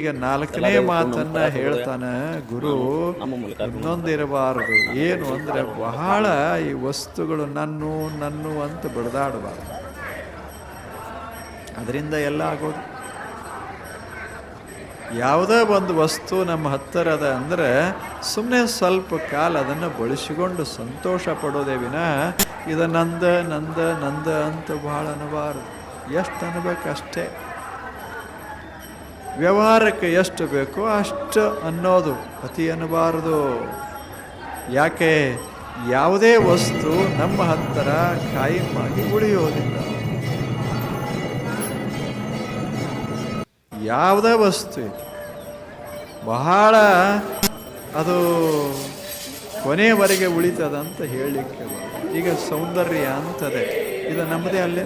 ಈಗ ನಾಲ್ಕನೇ ಮಾತನ್ನ ಹೇಳ್ತಾನೆ ಗುರು ಇನ್ನೊಂದಿರಬಾರದು. ಏನು ಅಂದ್ರೆ ಬಹಳ ಈ ವಸ್ತುಗಳು ನನ್ನು ನನ್ನು ಅಂತ ಬಡದಾಡಬಾರದು. ಅದರಿಂದ ಎಲ್ಲ ಆಗೋದು. ಯಾವುದೇ ಒಂದು ವಸ್ತು ನಮ್ಮ ಹತ್ತಿರ ಅದ ಅಂದರೆ ಸುಮ್ಮನೆ ಸ್ವಲ್ಪ ಕಾಲ ಅದನ್ನು ಬಳಸಿಕೊಂಡು ಸಂತೋಷ ಪಡೋದೇ ವಿನ ಇದು ನಂದ ನಂದ ನಂದ ಅಂತ ಭಾಳ ಅನ್ನಬಾರದು ಎಷ್ಟು ಅನ್ಬೇಕು ಅಷ್ಟೇ ವ್ಯವಹಾರಕ್ಕೆ ಎಷ್ಟು ಬೇಕೋ ಅಷ್ಟು ಅನ್ನೋದು ಅತಿ ಅನ್ನಬಾರದು. ಯಾಕೆ? ಯಾವುದೇ ವಸ್ತು ನಮ್ಮ ಹತ್ತಿರ ಕಾಯಮಾಗಿ ಉಳಿಯೋದಿಲ್ಲ ಯಾವುದೇ ವಸ್ತು ಬಹಳ ಅದು ಕೊನೆಯವರೆಗೆ ಉಳಿತದಂತ ಹೇಳಲಿಕ್ಕೆ ಈಗ ಸೌಂದರ್ಯ ಅಂತದೆ. ಇದು ನಮ್ಮದೇ ಅಲ್ಲೇ?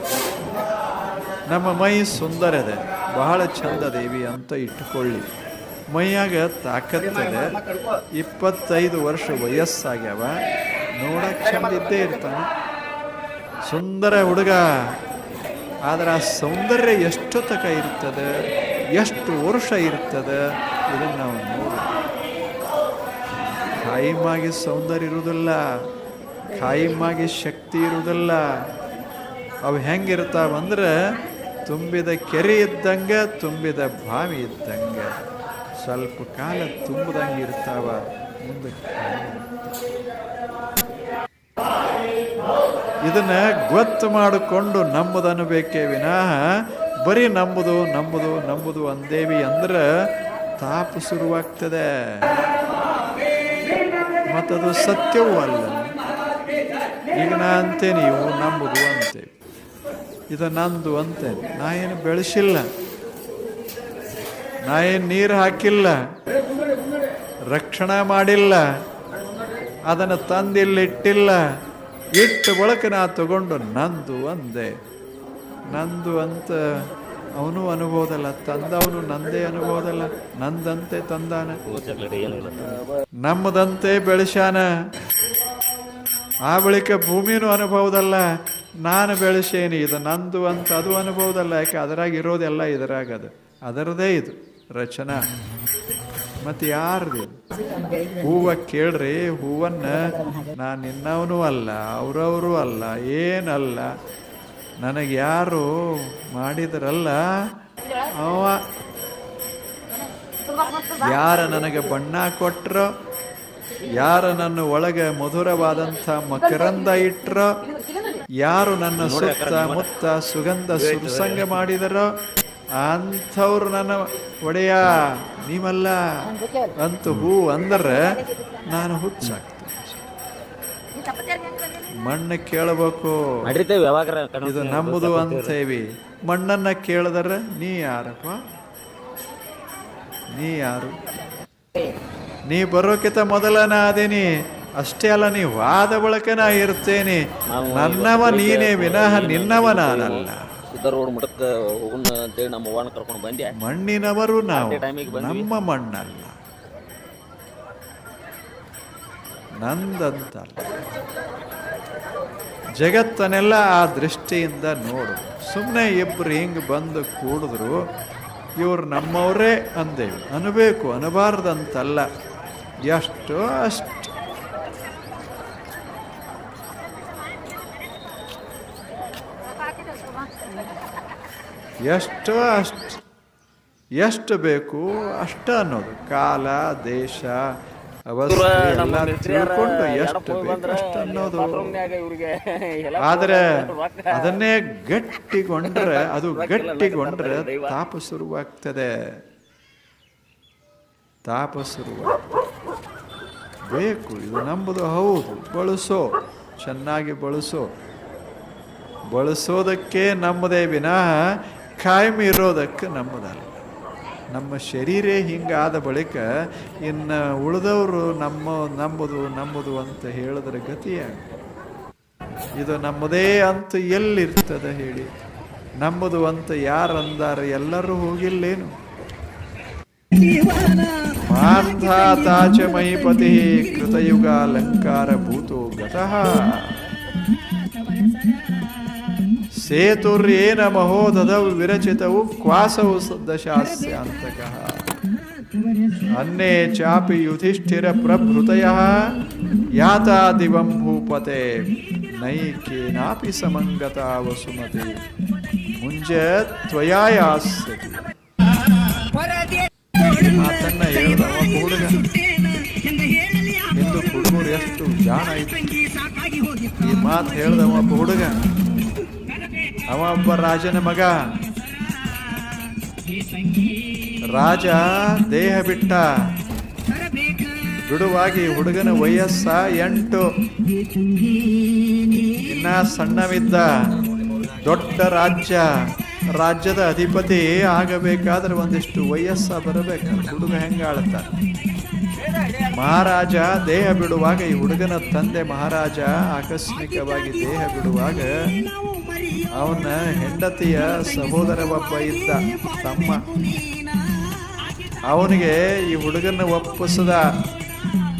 ನಮ್ಮ ಮೈ ಸುಂದರದೆ ಬಹಳ ಚಂದ ದೇವಿ ಅಂತ ಇಟ್ಟುಕೊಳ್ಳಿ. ಮೈಯಾಗ ತಾಕತ್ತದೆ. ಇಪ್ಪತ್ತೈದು ವರ್ಷ ವಯಸ್ಸಾಗ್ಯಾವ. ನೋಡಕ್ಕೆ ಚಂದ ಇದ್ದೇ ಇರ್ತಾನೆ. ಸುಂದರ ಹುಡುಗ. ಆದರೆ ಆ ಸೌಂದರ್ಯ ಎಷ್ಟು ತಕ ಇರ್ತದೆ? ಎಷ್ಟು ವರ್ಷ ಇರ್ತದೆ? ಇದನ್ನು ನಾವು ನೋಡಿ. ಖಾಯಿಮಾಗಿ ಸೌಂದರ್ಯ ಇರುವುದಿಲ್ಲ. ಖಾಯಿಮಾಗಿ ಶಕ್ತಿ ಇರುವುದಿಲ್ಲ. ಅವು ಹೆಂಗಿರ್ತಾವಂದ್ರೆ ತುಂಬಿದ ಕೆರೆ ಇದ್ದಂಗೆ, ತುಂಬಿದ ಬಾವಿ ಇದ್ದಂಗೆ. ಸ್ವಲ್ಪ ಕಾಲ ತುಂಬದಂಗೆ ಇರ್ತಾವ ಮುಂದಕ್ಕೆ ಇದನ್ನ ಗೊತ್ತು ಮಾಡಿಕೊಂಡು ನಂಬುದನ್ನು ಬೇಕೇ ವಿನಃ, ಬರೀ ನಂಬುದು ನಂಬುದು ನಂಬುದು ಅಂದೇವಿ ಅಂದ್ರೆ ತಾಪ ಶುರುವಾಗ್ತದೆ. ಮತ್ತದು ಸತ್ಯವೂ ಅಲ್ಲ. ಈಗ ನಾ ಅಂತೆ ನೀವು, ನಂಬುದು ಅಂತೇವೆ ಇದು ನಂದು ಅಂತೇನೆ ನಾ ಏನು ಬೆಳೆಸಿಲ್ಲ. ನಾ ಏನು ನೀರು ಹಾಕಿಲ್ಲ. ರಕ್ಷಣೆ ಮಾಡಿಲ್ಲ. ಅದನ್ನು ತಂದಿಲ್ಲಿಟ್ಟಿಲ್ಲ ಇಟ್ಟು ಬಳಕೆ ನಾ ತಗೊಂಡು ನಂದು ಅಂದೆ. ನಂದು ಅಂತ ಅವನು ಅನುಭವದಲ್ಲ ತಂದವನು ನಂದೇ ಅನುಭವದಲ್ಲ ನಂದಂತೆ ತಂದಾನ. ನಮ್ಮದಂತೆ ಬೆಳೆಸ್ಯಾನ. ಆ ಬಳಿಕ ಭೂಮಿನೂ ಅನುಭವದಲ್ಲ ನಾನು ಬೆಳೆಸೇನಿ ಇದು ನಂದು ಅಂತ ಅದು ಅನುಭವದಲ್ಲ ಯಾಕೆ ಅದರಾಗ ಇರೋದೆಲ್ಲ ಇದರಾಗ ಅದು ಅದರದೇ ಇದು ರಚನಾ. ಮತ್ತು ಯಾರ್ದು? ಹೂವ ಕೇಳ್ರಿ ಹೂವನ್ನ ನಾನು ನಿನ್ನವನು ಅಲ್ಲ ಅವರವರು ಅಲ್ಲ ಏನಲ್ಲ. ನನಗೆ ಯಾರು ಮಾಡಿದ್ರಲ್ಲ ಅವ ಯಾರ ನನಗೆ ಬಣ್ಣ ಕೊಟ್ರೋ ಯಾರ ನನ್ನ ಒಳಗೆ ಮಧುರವಾದಂಥ ಮಕರಂದ ಇಟ್ರ? ಯಾರು ನನ್ನ ಸುತ್ತ ಮುತ್ತ ಸುಗಂಧ ಸುಸಂಗ ಮಾಡಿದರೋ? ಅಂಥವ್ರು ನನ್ನ ಒಡೆಯ. ನೀವಲ್ಲ? ಅಂತ ಹೂ ಅಂದ್ರೆ ನಾನು ಹುಚ್ಚಾಗ್ತೇನೆ. ಮಣ್ಣು ಕೇಳಬೇಕು. ಇದು ನಮ್ಮದು ಅಂತೇವಿ. ಮಣ್ಣನ್ನ ಕೇಳಿದ್ರೆ ನೀ ಯಾರಪ್ಪ? ನೀ ಯಾರು? ನೀ ಬರೋಕ್ಕಿಂತ ಮೊದಲ ನಾ ಅದೇನಿ ಅಷ್ಟೇ ಅಲ್ಲ ನೀ ವಾದ ಬಳಕ ನಾ ಇರ್ತೇನೆ ನನ್ನವ ನೀನೇ ವಿನಃ ನಿನ್ನವ ನಾನಲ್ಲ ಹೋಗುಣ ಅಂತೇಳಿ ನಮ್ಮ ಅವ್ವನ ಕರ್ಕೊಂಡು ಬಂದೆ. ಮಣ್ಣಿನವರು ನಾವು. ನಮ್ಮ ಮಣ್ಣಲ್ಲ. ನಂದಂತಲ್ಲ. ಜಗತ್ತನ್ನೆಲ್ಲ ಆ ದೃಷ್ಟಿಯಿಂದ ನೋಡು. ಸುಮ್ಮನೆ ಇಬ್ರು ಹಿಂಗೆ ಬಂದು ಕೂಡಿದ್ರು ಇವ್ರು ನಮ್ಮವರೇ ಅಂದೇವಿ. ಅನ್ಬೇಕು ಅನಬಾರ್ದಂತಲ್ಲ. ಎಷ್ಟು ಅಷ್ಟು. ಎಷ್ಟು ಅಷ್ಟು. ಎಷ್ಟು ಬೇಕು ಅಷ್ಟ ಅನ್ನೋದು. ಕಾಲ ದೇಶ ತಿಳ್ಕೊಂಡು ಎಷ್ಟು ಬೇಕು ಅಷ್ಟು ಅನ್ನೋದು. ಆದರೆ ಅದನ್ನೇ ಗಟ್ಟಿಗೊಂಡ್ರೆ ಅದು ಗಟ್ಟಿಗೊಂಡ್ರೆ ತಾಪ ಶುರುವಾಗ್ತದೆ. ತಾಪ ಶುರುವಾಗ್ತದೆ. ಬೇಕು. ಇದು ನಂಬುದು ಹೌದು. ಬಳಸೋ. ಚೆನ್ನಾಗಿ ಬಳಸೋ. ಬಳಸೋದಕ್ಕೆ ನಮ್ಮದೇ ವಿನಃ ಕಾಯಂ ಇರೋದಕ್ಕೆ ನಮ್ಮದಲ್ಲ ನಮ್ಮ ಶರೀರ ಹಿಂಗಾದ ಬಳಿಕ ಇನ್ನು ಉಳಿದವರು ನಮ್ಮ ನಂಬುದು ನಂಬುದು ಅಂತ ಹೇಳಿದ್ರೆ ಗತಿಯಾಗ ಇದು ನಮ್ಮದೇ ಅಂತ ಎಲ್ಲಿರ್ತದೆ ಹೇಳಿ? ನಮ್ಮದು ಅಂತ ಯಾರು ಅಂದಾರೆ ಎಲ್ಲರೂ ಹೋಗಿಲ್ಲೇನು? मान्धाता च मयिपतिः कृतयुगालङ्कारभूतो गतः। सेतुर्येन महो ददौ विरचितौ क्वासौ दशास्यान्तकः। अन्ये चापि याता दिवं भूपते, नैकेनापि समङ्गता वसुमते। मुञ्ज त्वया यास्यति ಈ ಮಾತನ್ನ ಹೇಳ್ದ ಹುಡುಗ ನಿಂದು ಹುಡುಗರು ಎಷ್ಟು ಜಾಣ ಇತ್ತು ಈ ಮಾತು ಹೇಳ್ದ ಒಬ್ಬ ಹುಡುಗ ಅವ ಒಬ್ಬ ರಾಜನ ಮಗ ರಾಜ ದೇಹ ಬಿಟ್ಟ ಬಿಡುವಾಗಿ ಹುಡುಗನ ವಯಸ್ಸ ಎಂಟು ಇನ್ನ ಸಣ್ಣವಿದ್ದ ದೊಡ್ಡ ರಾಜ್ಯ ರಾಜ್ಯದ ಅಧಿಪತಿ ಆಗಬೇಕಾದ್ರೆ ಒಂದಿಷ್ಟು ವಯಸ್ಸ ಬರಬೇಕು ಹುಡುಗ ಹೆಂಗಾಳತ್ತ? ಮಹಾರಾಜ, ದೇಹ ಬಿಡುವಾಗ ಈ ಹುಡುಗನ ತಂದೆ ಮಹಾರಾಜ ಆಕಸ್ಮಿಕವಾಗಿ ದೇಹ ಬಿಡುವಾಗ ಅವನ ಹೆಂಡತಿಯ ಸಹೋದರ ಒಬ್ಬ ಇದ್ದ ತಮ್ಮ. ಅವನಿಗೆ ಈ ಹುಡುಗನ ಒಪ್ಪಿಸದ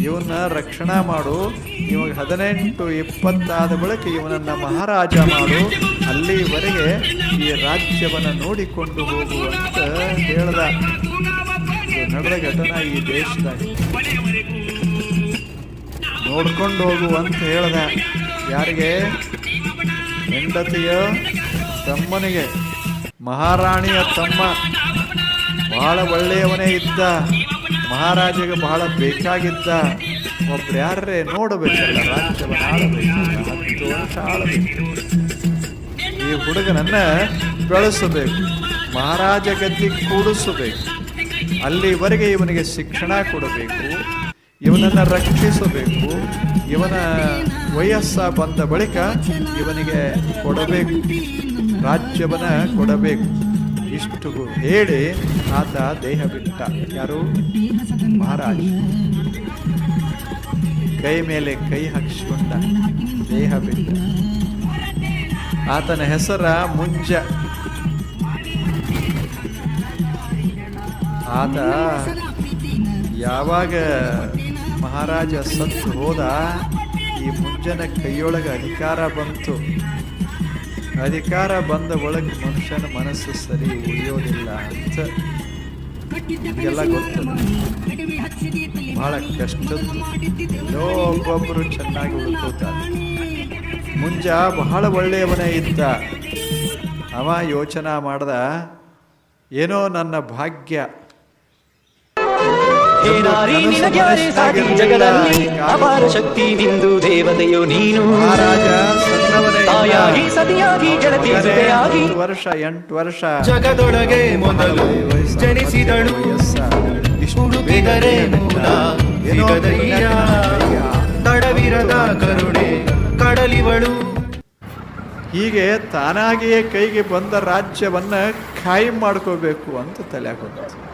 ಇವನ್ನ ರಕ್ಷಣಾ ಮಾಡು. ಇವಾಗ ಹದಿನೆಂಟು ಇಪ್ಪತ್ತಾದ ಬಳಿಕ ಇವನನ್ನ ಮಹಾರಾಜ ಮಾಡು. ಅಲ್ಲಿವರೆಗೆ ಈ ರಾಜ್ಯವನ್ನು ನೋಡಿಕೊಂಡು ಹೋಗುವಂತ ಹೇಳ್ದ ಹೇಳದ. ನಡೆದ ಘಟನಾ ಈ ದೇಶದಾಗ ನೋಡ್ಕೊಂಡು ಹೋಗು ಅಂತ ಹೇಳ್ದ. ಯಾರಿಗೆ? ಹೆಂಡತಿಯ ತಮ್ಮನಿಗೆ. ಮಹಾರಾಣಿಯ ತಮ್ಮ. ಬಹಳ ಒಳ್ಳೆಯವನೇ ಇದ್ದ. ಮಹಾರಾಜಗೆ ಬಹಳ ಬೇಕಾಗಿದ್ದ ಒಬ್ರು ಯಾರೇ ನೋಡಬೇಕಲ್ಲ, ರಾಜ್ಯವನ್ನು ಈ ಹುಡುಗನನ್ನ ಬೆಳೆಸಬೇಕು, ಮಹಾರಾಜ ಗದ್ದಿ ಕೂಡಿಸಬೇಕು. ಅಲ್ಲಿವರೆಗೆ ಇವನಿಗೆ ಶಿಕ್ಷಣ ಕೊಡಬೇಕು, ಇವನನ್ನ ರಕ್ಷಿಸಬೇಕು, ಇವನ ವಯಸ್ಸ ಬಂದ ಬಳಿಕ ಇವನಿಗೆ ಕೊಡಬೇಕು, ರಾಜ್ಯವನ್ನ ಕೊಡಬೇಕು. ಇಷ್ಟು ಹೇಳಿ ಆತ ದೇಹ ಬಿಟ್ಟ. ಯಾರು? ಮಹಾರಾಜ. ಕೈ ಮೇಲೆ ಕೈ ಹಾಕಿಸಿಕೊಂಡ. ದೇಹ ಬಿಟ್ಟ. ಆತನ ಹೆಸರ ಮುಂಜ. ಆತ ಯಾವಾಗ ಮಹಾರಾಜ ಸತ್ತು ಹೋದ, ಈ ಮುಂಜನ ಕೈಯೊಳಗೆ ಅಧಿಕಾರ ಬಂತು. ಅಧಿಕಾರ ಬಂದ ಒಳಗೆ ಮನುಷ್ಯನ ಮನಸ್ಸು ಸರಿ ಉಳಿಯೋದಿಲ್ಲ ಅಂತ ಎಲ್ಲ ಗೊತ್ತು. ಬಹಳ ಕಷ್ಟದ್ದು. ಎಲ್ಲೋ ಒಬ್ಬೊಬ್ಬರು ಚೆನ್ನಾಗಿ ಉಳ್ಕೋತಾರೆ. ಮುಂಜ ಬಹಳ ಒಳ್ಳೆಯವನೇ ಇದ್ದ. ಅವ ಯೋಚನಾ ಮಾಡ್ದ, ಏನೋ ನನ್ನ ಭಾಗ್ಯ ಹೇ ನಾರಿ ನಿನಗ್ಯಾರೇ ಸಾಟಿ ಜಗದಲ್ಲಿ ಅಪಾರ ಶಕ್ತಿ ನಿಂದು ದೇವತೆಯು ನೀನು. ತಾಯಾಗಿ ಸತಿಯಾಗಿ ಗೆಳತಿ ಜೊತೆಯಾಗಿ. ವರ್ಷ ಎಂಟು ವರ್ಷ. ಜಗದೊಳಗೆ ಮೊದಲು ಜನಿಸಿದಳು. ಹುಡುಕಿದರೆ. ತಡವಿರದ ಕರುಣೆ ಕಡಲಿವಳು. ಹೀಗೆ ತಾನಾಗಿಯೇ ಕೈಗೆ ಬಂದ ರಾಜ್ಯವನ್ನ ಖಾಯಂ ಮಾಡ್ಕೋಬೇಕು ಅಂತ ತಲೆ ಬಂತು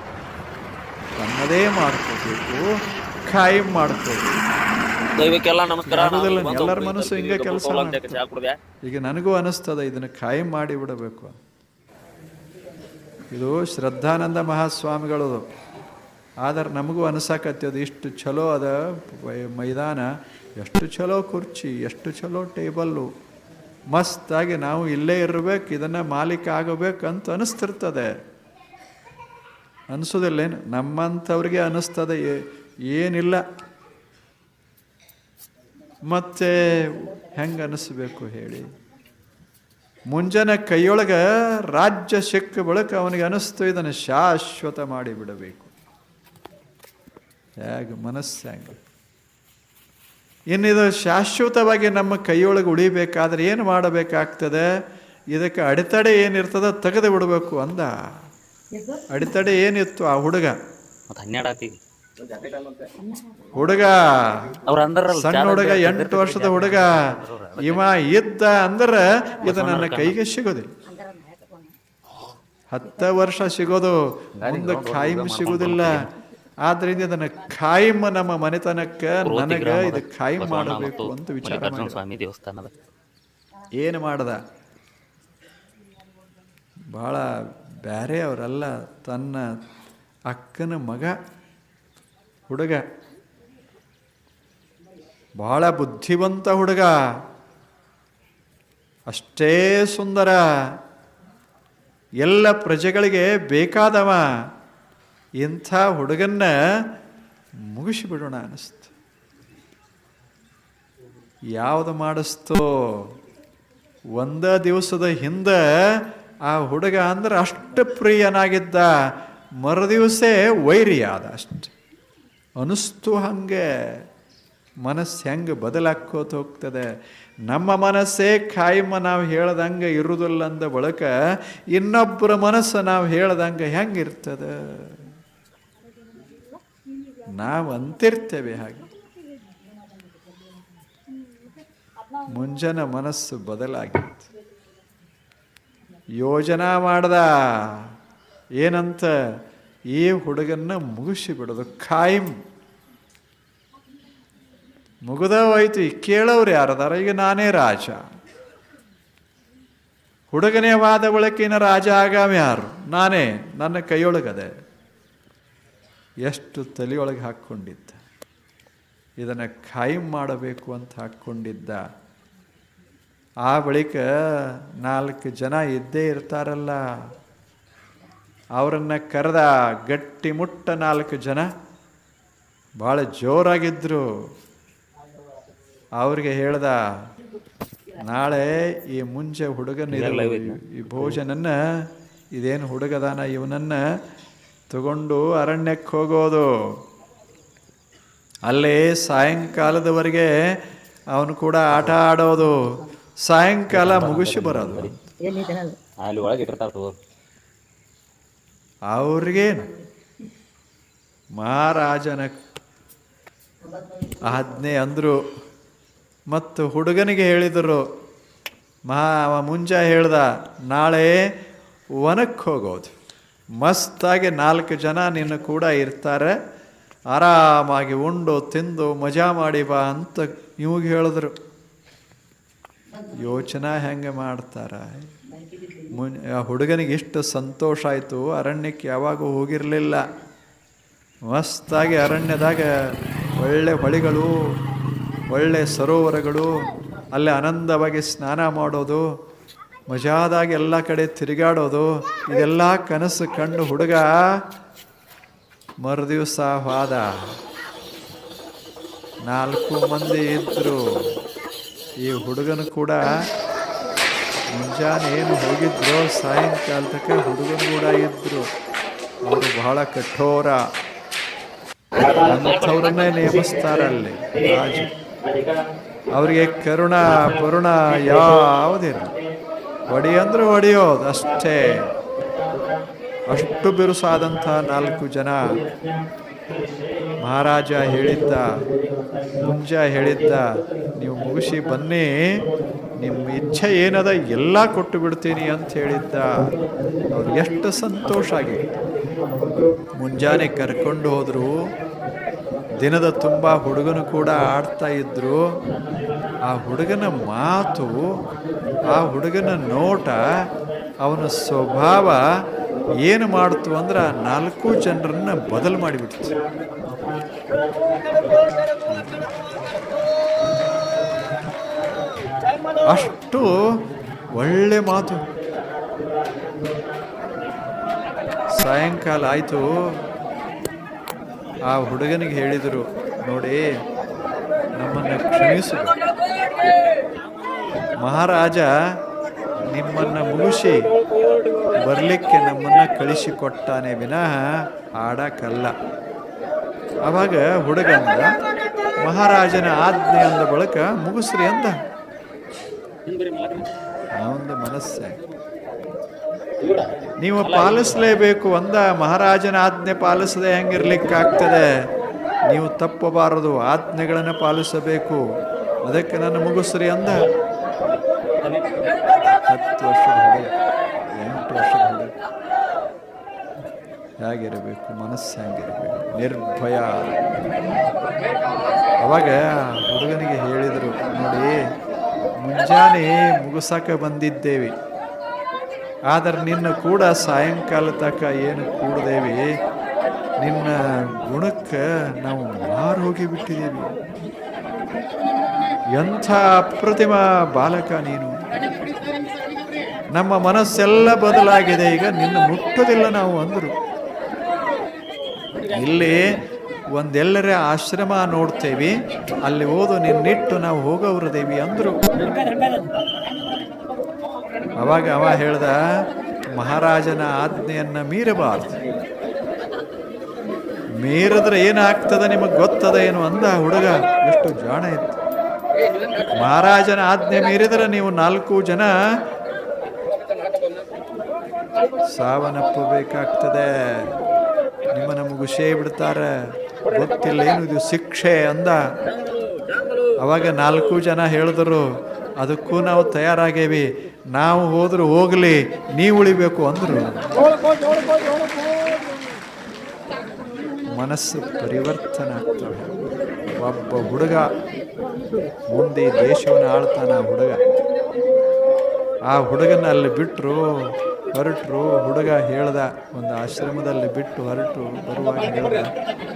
ತನ್ನದೇ ಮಾಡ್ಕೋಬೇಕು ಖಾಯಂ ಮಾಡ್ಕೋಬೇಕು. ದೈವಕ್ಕೆಲ್ಲ ನಮಸ್ಕಾರ. ಎಲ್ಲರ ಮನಸ್ಸು ಹಿಂಗೆ ಕೆಲಸ? ಈಗ ನನಗೂ ಅನಿಸ್ತದ ಇದನ್ನು ಖಾಯಂ ಮಾಡಿ ಬಿಡಬೇಕು ಇದು ಶ್ರದ್ಧಾನಂದ ಮಹಾಸ್ವಾಮಿಗಳದು. ಆದ್ರೆ ನಮಗೂ ಅನಿಸಕತ್ತದ ಇಷ್ಟು ಚಲೋ ಅದ ಮೈದಾನ ಎಷ್ಟು ಚಲೋ ಕುರ್ಚಿ ಎಷ್ಟು ಚಲೋ ಟೇಬಲ್ಲು. ಮಸ್ತಾಗಿ ನಾವು ಇಲ್ಲೇ ಇರಬೇಕು ಇದನ್ನು ಮಾಲೀಕ ಆಗಬೇಕು ಅಂತ ಅನಿಸ್ತಿರ್ತದೆ. ಅನಿಸೋದಿಲ್ಲೇನು ನಮ್ಮಂಥವ್ರಿಗೆ ಅನ್ನಿಸ್ತದೆ ಏನಿಲ್ಲ. ಮತ್ತೆ ಹೆಂಗೆ ಅನ್ನಿಸ್ಬೇಕು ಹೇಳಿ? ಮುಂಜಾನೆ ಕೈಯೊಳಗೆ ರಾಜ್ಯ ಸಿಕ್ಕ ಬಳಿಕ ಅವನಿಗೆ ಅನಿಸ್ತು, ಇದನ್ನು ಶಾಶ್ವತ ಮಾಡಿ ಬಿಡಬೇಕು. ಹೇಗೆ ಮನಸ್ಸು ಹೆಂಗೆ. ಇನ್ನಿದು ಶಾಶ್ವತವಾಗಿ ನಮ್ಮ ಕೈಯೊಳಗೆ ಉಳಿಬೇಕಾದ್ರೆ ಏನು ಮಾಡಬೇಕಾಗ್ತದೆ? ಇದಕ್ಕೆ ಅಡೆತಡೆ ಏನಿರ್ತದೋ ತೆಗೆದು ಬಿಡಬೇಕು ಅಂದ. ಅಡೆತಡೆ ಏನಿತ್ತು ಆ ಹುಡುಗ? ಮತ್ತೆ ಹನ್ನೆರಡು ಆತಿ. ಹುಡುಗ? ಅವ್ರ ಅಂದ್ರಲ್ಲ ಸಣ್ಣ ಹುಡುಗ ಎಂಟು ವರ್ಷದ ಹುಡುಗ. ಇವ ಇದ್ದ ಅಂದ್ರ ಇದು ನನ್ನ ಕೈಗೆ ಸಿಗೋದಿಲ್ಲ. ಹತ್ತ ವರ್ಷ ಸಿಗೋದು ಮುಂದೆ ಖಾಯಿಮ್ ಸಿಗೋದಿಲ್ಲ. ಆದ್ರಿಂದ ಇದನ್ನ ಖಾಯಂ ನಮ್ಮ ಮನೆತನಕ್ಕ ನನಗ ಇದು ಖಾಯಿಮ್ ಮಾಡಬೇಕು ಅಂತ ವಿಚಾರ ಸ್ವಾಮಿ ದೇವಸ್ಥಾನದ. ಏನು ಮಾಡ್ದ? ಭಾಳ ಬೇರೆ ಅವರಲ್ಲ, ತನ್ನ ಅಕ್ಕನ ಮಗ, ಹುಡುಗ. ಭಾಳ ಬುದ್ಧಿವಂತ ಹುಡುಗ. ಅಷ್ಟೇ ಸುಂದರ. ಎಲ್ಲ ಪ್ರಜೆಗಳಿಗೆ ಬೇಕಾದವ. ಇಂಥ ಹುಡುಗನ್ನ ಮುಗಿಸಿಬಿಡೋಣ ಅನ್ನಿಸ್ತು. ಯಾವುದು ಮಾಡಿಸ್ತೋ? ಒಂದ ದಿವಸದ ಹಿಂದೆ ಆ ಹುಡುಗ ಅಂದ್ರೆ ಅಷ್ಟು ಪ್ರಿಯನಾಗಿದ್ದ ಮರುದಿವಸೇ ವೈರಿ ಆದ ಅಷ್ಟೆ. ಅನಿಸ್ತು ಹಂಗೆ. ಮನಸ್ಸು ಹೆಂಗೆ ಬದಲಾಕೋತ ಹೋಗ್ತದೆ. ನಮ್ಮ ಮನಸ್ಸೇ ಕಾಯಮ್ಮ ನಾವು ಹೇಳ್ದಂಗೆ ಇರುವುದಿಲ್ಲ ಅಂದ ಬಳಿಕ ಇನ್ನೊಬ್ಬರ ಮನಸ್ಸು ನಾವು ಹೇಳ್ದಂಗೆ ಹೆಂಗಿರ್ತದೆ? ನಾವು ಅಂತಿರ್ತೇವೆ ಹಾಗೆ. ಮುಂಜಾನೆ ಮನಸ್ಸು ಬದಲಾಗಿತ್ತು. ಯೋಜನಾ ಮಾಡ್ದ. ಏನಂತ? ಈ ಹುಡುಗನ್ನ ಮುಗಿಸಿ ಬಿಡೋದು ಖಾಯಿಂ ಮುಗಿದ ಹೋಯ್ತು ಈ ಕೇಳೋರು ಯಾರದಾರ? ಈಗ ನಾನೇ ರಾಜ. ಹುಡುಗನೇ ವಾದ ಬಳಕಿನ ರಾಜ ಆಗಾಮ ಯಾರು? ನಾನೇ. ನನ್ನ ಕೈಯೊಳಗದೆ. ಎಷ್ಟು ತಲೆಯೊಳಗೆ ಹಾಕ್ಕೊಂಡಿದ್ದ. ಇದನ್ನು ಖಾಯಂ ಮಾಡಬೇಕು ಅಂತ ಹಾಕ್ಕೊಂಡಿದ್ದ. ಆ ಬಳಿಕ ನಾಲ್ಕು ಜನ ಇದ್ದೇ ಇರ್ತಾರಲ್ಲ ಅವರನ್ನು ಕರೆದ ಗಟ್ಟಿ ಮುಟ್ಟ ನಾಲ್ಕು ಜನ ಭಾಳ ಜೋರಾಗಿದ್ದರು ಅವ್ರಿಗೆ ಹೇಳ್ದ ನಾಳೆ ಈ ಮುಂಚೆ ಹುಡುಗನ ಈ ಭೋಜನನ್ನ ಇದೇನು ಹುಡುಗದಾನ ಇವನನ್ನ ತಗೊಂಡು ಅರಣ್ಯಕ್ಕೆ ಹೋಗೋದು. ಅಲ್ಲೇ ಸಾಯಂಕಾಲದವರೆಗೆ ಅವನು ಕೂಡ ಆಟ ಆಡೋದು. ಸಾಯಂಕಾಲ ಮುಗಿಸಿ ಬರೋದು. ಅಲ್ಲಿ ಒಳಗೆ ಇಟ್ಟಿರ್ತಾರ ಅವ್ರಿಗೇನು? ಮಹಾರಾಜನ ಆಜ್ಞೆ ಅಂದರು. ಮತ್ತು ಹುಡುಗನಿಗೆ ಹೇಳಿದರು ಮಹಾ ಮುಂಜ ಮುಂಜಾ ಹೇಳ್ದ ನಾಳೆ ವನಕ್ಕೆ ಹೋಗೋದು. ಮಸ್ತಾಗಿ ನಾಲ್ಕು ಜನ ನಿನ್ನ ಕೂಡ ಇರ್ತಾರೆ. ಆರಾಮಾಗಿ ಉಂಡು ತಿಂದು ಮಜಾ ಮಾಡಿ ಬಾ ಅಂತ ಇವಾಗ ಹೇಳಿದ್ರು. ಯೋಚನಾ ಹೆಂಗೆ ಮಾಡ್ತಾರ? ಮುನ್ ಹುಡುಗನಿಗೆ ಎಷ್ಟು ಸಂತೋಷ ಆಯಿತು, ಅರಣ್ಯಕ್ಕೆ ಯಾವಾಗೂ ಹೋಗಿರಲಿಲ್ಲ. ಮಸ್ತಾಗಿ ಅರಣ್ಯದಾಗ ಒಳ್ಳೆ ಹೊಳಿಗಳು ಒಳ್ಳೆ ಸರೋವರಗಳು, ಅಲ್ಲೇ ಆನಂದವಾಗಿ ಸ್ನಾನ ಮಾಡೋದು, ಮಜಾದಾಗಿ ಎಲ್ಲ ಕಡೆ ತಿರುಗಾಡೋದು, ಇದೆಲ್ಲ ಕನಸು ಕಂಡು ಹುಡುಗ ಮರುದಿವಸ ಹೋದ ನಾಲ್ಕು ಮಂದಿ ಇದ್ದರು ಈ ಹುಡುಗನು ಕೂಡ ಮುಂಜಾನೆ ಏನು ಹೋಗಿದ್ರು ಸಾಯಂಕಾಲ ತಕ್ಕ ಹುಡುಗನು ಕೂಡ ಇದ್ರು. ಅವರು ಬಹಳ ಕಠೋರ. ಅಂಥವ್ರನ್ನೇ ನೇಮಿಸ್ತಾರಲ್ಲಿ ರಾಜು. ಅವರಿಗೆ ಕರುಣ, ಪರುಣ ಯಾವುದಿಲ್ಲ. ಒಡಿ ಅಂದ್ರೆ ಒಡೆಯೋದು ಅಷ್ಟೇ. ಅಷ್ಟು ಬಿರುಸಾದಂಥ ನಾಲ್ಕು ಜನ. ಮಹಾರಾಜ ಹೇಳಿದ್ದ, ಮುಂಜ ಹೇಳಿದ್ದ, ನೀವು ಮುಗಿಸಿ ಬನ್ನಿ ನಿಮ್ಮ ಇಚ್ಛೆ ಏನದ ಎಲ್ಲ ಕೊಟ್ಟು ಬಿಡ್ತೀನಿ ಅಂತ ಹೇಳಿದ್ದ. ಅವ್ರು ಎಷ್ಟು ಸಂತೋಷ ಆಗಿತ್ತು ಮುಂಜಾನೆ ಕರ್ಕೊಂಡು ಹೋದರು, ದಿನದ ತುಂಬ ಹುಡುಗನು ಕೂಡ ಆಡ್ತಾ ಇದ್ದರು ಆ ಹುಡುಗನ ಮಾತು, ಆ ಹುಡುಗನ ನೋಟ, ಅವನ ಸ್ವಭಾವ ಏನು ಮಾಡ್ತು ಅಂದ್ರೆ ನಾಲ್ಕು ಜನರನ್ನ ಬದಲು ಮಾಡಿಬಿಡ್ತು. ಅಷ್ಟು ಒಳ್ಳೆ ಮಾತು. ಸಾಯಂಕಾಲ ಆಯಿತು. ಆ ಹುಡುಗನಿಗೆ ಹೇಳಿದರು, ನೋಡಿ, ನಮ್ಮನ್ನು ಕ್ಷಮಿಸು. ಮಹಾರಾಜ, ನಿಮ್ಮನ್ನು ಮುಗಿಸಿ ಬರಲಿಕ್ಕೆ ನಮ್ಮನ್ನು ಕಳಿಸಿಕೊಟ್ಟಾನೆ ವಿನಃ ಆಡಕ್ಕಲ್ಲ ಆವಾಗ ಹುಡುಗ ಅಂದ, ಮಹಾರಾಜನ ಆಜ್ಞೆ ಅಂದ ಬಳಿಕ ಮುಗಿಸ್ರಿ ಅಂದ ಒಂದು ಮನಸ್ಸೆ. ನೀವು ಪಾಲಿಸಲೇಬೇಕು ಅಂದ, ಮಹಾರಾಜನ ಆಜ್ಞೆ ಪಾಲಿಸದೆ ಹೆಂಗಿರ್ಲಿಕ್ಕಾಗ್ತದೆ? ನೀವು ತಪ್ಪಬಾರದು, ಆಜ್ಞೆಗಳನ್ನು ಪಾಲಿಸಬೇಕು. ಅದಕ್ಕೆ ನನ್ನ ಮುಗಿಸ್ರಿ ಅಂದ. ಹತ್ತು ವರ್ಷದ ಹುಡುಗ, ಎಂಟು ವರ್ಷದ ಹುಡುಗ. ಹೇಗಿರಬೇಕು, ಮನಸ್ಸು ಹೆಂಗಿರಬೇಕು? ನಿರ್ಭಯ. ಅವಾಗ ಹುಡುಗನಿಗೆ ಹೇಳಿದರು, ನೋಡಿ, ಮುಂಜಾನೆ ಮುಗಿಸಕ್ಕೆ ಬಂದಿದ್ದೇವೆ. ಆದರೆ ನಿನ್ನ ಕೂಡ ಸಾಯಂಕಾಲ ತನಕ ಏನು ಕೂಡದೇವಿ? ನಿನ್ನ ಗುಣಕ್ಕೆ ನಾವು ಮಾರು ಹೋಗಿ ಬಿಟ್ಟಿದ್ದೀವಿ. ಎಂಥ ಅಪ್ರತಿಮ ಬಾಲಕ ನೀನು. ನಮ್ಮ ಮನಸ್ಸೆಲ್ಲ ಬದಲಾಗಿದೆ, ಈಗ ನಿನ್ನ ಮುಟ್ಟೋದಿಲ್ಲ ನಾವು ಅಂದರು. ಇಲ್ಲಿ ಒಂದೆಲ್ಲರ ಆಶ್ರಮ ನೋಡ್ತೇವಿ. ಅಲ್ಲಿ ಓದು ನಿನ್ನಿಟ್ಟು ನಾವು ಹೋಗವ್ರ ದೇವಿ ಅಂದರು. ಅವಾಗ ಅವ ಹೇಳ್ದ, ಮಹಾರಾಜನ ಆಜ್ಞೆಯನ್ನು ಮೀರಬಾರ್ದು. ಮೀರಿದ್ರೆ ಏನಾಗ್ತದೆ ನಿಮಗೆ ಗೊತ್ತದ ಏನು? ಅಂದ ಹುಡುಗ. ಎಷ್ಟು ಜಾಣ ಇತ್ತು. ಮಹಾರಾಜನ ಆಜ್ಞೆ ಮೀರಿದ್ರೆ ನೀವು ನಾಲ್ಕು ಜನ ಸಾವನ್ನಪ್ಪಬೇಕಾಗ್ತದೆ. ನಿಮ್ಮನ್ನ ಬಿಡ್ತಾರೆ. ಗೊತ್ತಿಲ್ಲ ಏನು ಇದು ಶಿಕ್ಷೆ ಅಂದ. ಅವಾಗ ನಾಲ್ಕು ಜನ ಹೇಳಿದ್ರು, ಅದಕ್ಕೂ ನಾವು ತಯಾರಾಗೇವಿ. ನಾವು ಹೋದ್ರು ಹೋಗ್ಲಿ, ನೀವು ಉಳಿಬೇಕು ಅಂದ್ರು. ಮನಸ್ಸು ಪರಿವರ್ತನೆ ಆಗ್ತವೆ ಒಬ್ಬ ಹುಡುಗ ಮುಂದೆ ದೇಶವನ್ನು ಆಳ್ತಾನ ಹುಡುಗ. ಆ ಹುಡುಗನ ಅಲ್ಲಿ ಬಿಟ್ಟರು ಹೊರಟರು, ಹುಡುಗ ಹೇಳ್ದ ಒಂದು ಆಶ್ರಮದಲ್ಲಿ ಬಿಟ್ಟು ಹೊರಟು ಬರುವಾಗ ಹೇಳ್ದ,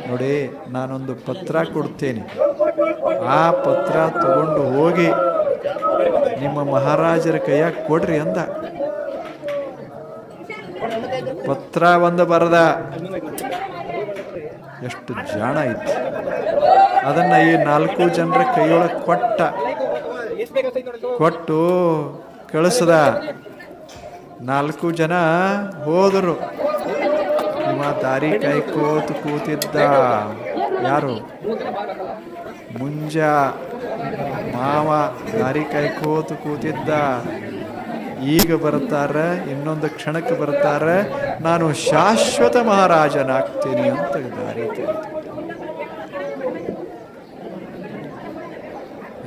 ನೋಡಿ, ನಾನೊಂದು ಪತ್ರ ಕೊಡ್ತೇನೆ. ಆ ಪತ್ರ ತಗೊಂಡು ಹೋಗಿ ನಿಮ್ಮ ಮಹಾರಾಜರ ಕೈಯಾಗ ಕೊಡ್ರಿ ಅಂದ. ಪತ್ರ ಒಂದು ಬರದ. ಎಷ್ಟು ಜಾಣ ಇತ್ತು. ಅದನ್ನ ಈ ನಾಲ್ಕು ಜನರ ಕೈಯೊಳಗೆ ಕೊಟ್ಟ. ಕೊಟ್ಟು ಕಳಿಸ್ದ. ನಾಲ್ಕು ಜನ ಹೋದರು. ಇವ ದಾರಿ ಕಾಯ್ಕೋತ ಕೂತಿದ್ದ ಯಾರು? ಮುಂಜ ಮಾವ ದಾರಿ ಕಾಯ್ಕೋತ ಕೂತಿದ್ದ. ಈಗ ಬರ್ತಾರ ಇನ್ನೊಂದು ಕ್ಷಣಕ್ಕೆ ಬರ್ತಾರ ನಾನು ಶಾಶ್ವತ ಮಹಾರಾಜನಾಗ್ತೀನಿ ಅಂತ ದಾರಿ ಕಾಯ್ತಿದ್ದ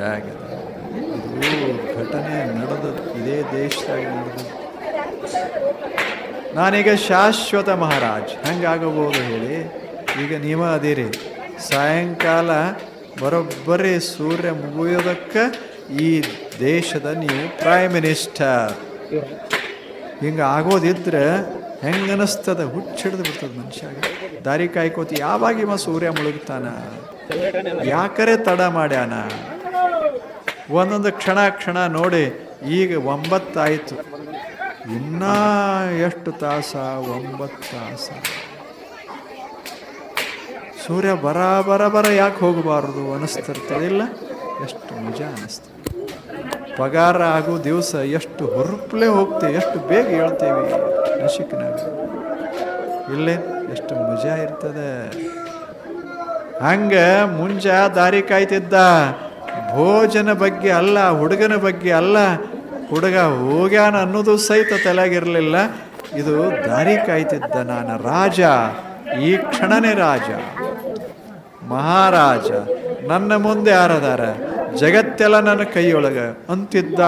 ಹೇಗೆ? ಘಟನೆ ನಡೆದದ್ದು. ಇದೇ ದೇಶದಾಗ ನಡೆದದ್ದು. ನಾನೀಗ ಶಾಶ್ವತ ಮಹಾರಾಜ್. ಹೆಂಗಾಗಬಹುದು ಹೇಳಿ. ಈಗ ನೀವ ಅದಿರಿ. ಸಾಯಂಕಾಲ ಬರೋಬ್ಬರಿ ಸೂರ್ಯ ಮುಗಿಯೋದಕ್ಕೆ ಈ ದೇಶದ ನೀವು ಪ್ರೈಮ್ ಮಿನಿಸ್ಟರ್ ಹಿಂಗೆ ಆಗೋದಿದ್ರೆ ಹೆಂಗೆ ಅನಿಸ್ತದ? ಹುಚ್ಚಿಡ್ದು ಬಿಡ್ತದ ಮನುಷ್ಯಾಗ. ದಾರಿ ಕಾಯ್ಕೋತಿ. ಯಾವಾಗ ಇವ ಸೂರ್ಯ ಮುಳುಗ್ತಾನ? ಯಾಕರೆ ತಡ ಮಾಡ್ಯಾನ? ಒಂದೊಂದು ಕ್ಷಣ ಕ್ಷಣ ನೋಡಿ. ಈಗ ಒಂಬತ್ತಾಯಿತು. ಇನ್ನ ಎಷ್ಟು ತಾಸ? ಒಂಬತ್ತು ತಾಸ. ಸೂರ್ಯ ಬರ ಬರ ಬರ ಯಾಕೆ ಹೋಗಬಾರ್ದು? ಅನಿಸ್ತಿರ್ತದಿಲ್ಲ ಎಷ್ಟು ಮಜಾ ಅನಿಸ್ತದೆ ಪಗಾರ ಆಗೋ ದಿವಸ ಎಷ್ಟು ಹೊರಪ್ಲೆ ಹೋಗ್ತೇವೆ ಎಷ್ಟು ಬೇಗ ಹೇಳ್ತೇವೆ ನಶಿಕ್ನಾಗ. ಇಲ್ಲೇ ಎಷ್ಟು ಮಜಾ ಇರ್ತದೆ. ಹಂಗೆ ಮುಂಜಾ ದಾರಿ ಕಾಯ್ತಿದ್ದ ಭೋಜನ ಬಗ್ಗೆ ಅಲ್ಲ, ಹುಡುಗನ ಬಗ್ಗೆ ಅಲ್ಲ ಹುಡುಗ ಹೋಗ್ಯಾನ ಅನ್ನೋದು ಸಹಿತ ತಲೆಯಾಗಿರಲಿಲ್ಲ ಇದು ದಾರಿ ಕಾಯ್ತಿದ್ದ ನಾನು ರಾಜ. ಈ ಕ್ಷಣನೇ ರಾಜ. ಮಹಾರಾಜ. ನನ್ನ ಮುಂದೆ ಯಾರದಾರ? ಜಗತ್ತೆಲ್ಲ ನನ್ನ ಕೈಯೊಳಗ ಅಂತಿದ್ದ.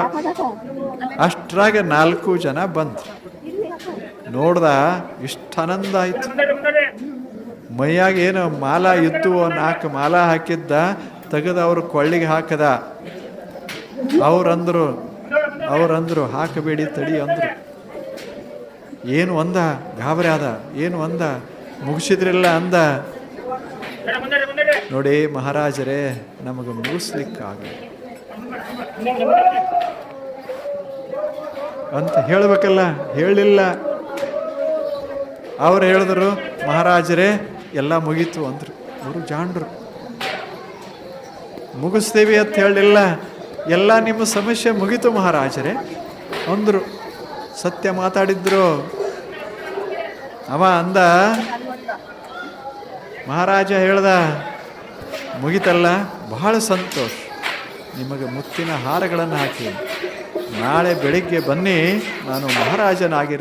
ಅಷ್ಟ್ರಾಗ ನಾಲ್ಕು ಜನ ಬಂದ್ರು. ನೋಡ್ದ ಇಷ್ಟ ಆನಂದ ಆಯ್ತು. ಮೈಯಾಗ ಏನು ಮಾಲ ಇದ್ದು ನಾಲ್ಕು ಮಾಲ ಹಾಕಿದ್ದ. ತೆಗೆದು ಅವ್ರ ಕೊಳ್ಳಿಗೆ ಹಾಕದ. ಅವ್ರಂದ್ರು ಅವ್ರಂದ್ರು, ಹಾಕಬೇಡಿ ತಡಿ ಅಂದರು. ಏನು ಅಂದ? ಗಾಬರಿ ಆದ. ಏನು ಅಂದ? ಮುಗಿಸಿದ್ರಿಲ್ಲ ಅಂದ. ನೋಡಿ ಮಹಾರಾಜರೇ, ನಮಗೆ ಮುಗಿಸ್ಲಿಕ್ಕಾಗ ಅಂತ ಹೇಳಬೇಕಲ್ಲ? ಹೇಳಿಲ್ಲ. ಅವ್ರು ಹೇಳಿದ್ರು, ಮಹಾರಾಜರೇ, ಎಲ್ಲ ಮುಗೀತು ಅಂದ್ರು. ಅವರು ಜಾಣರು ಮುಗಿಸ್ತೀವಿ ಅಂತ ಹೇಳಿಲ್ಲ. ಎಲ್ಲ ನಿಮ್ಮ ಸಮಸ್ಯೆ ಮುಗಿತು ಮಹಾರಾಜರೇ. ಅಂದರು, ಸತ್ಯ ಮಾತಾಡಿದ್ರು. ಅವ ಅಂದ, ಮಹಾರಾಜ ಹೇಳ್ದ, ಮುಗಿತಲ್ಲ, ಬಹಳ ಸಂತೋಷ. ನಿಮಗೆ ಮುತ್ತಿನ ಹಾರಗಳನ್ನು ಹಾಕಿ, ನಾಳೆ ಬೆಳಿಗ್ಗೆ ಬನ್ನಿ, ನಾನು ಮಹಾರಾಜನಾಗಿರ್ತೀನಿ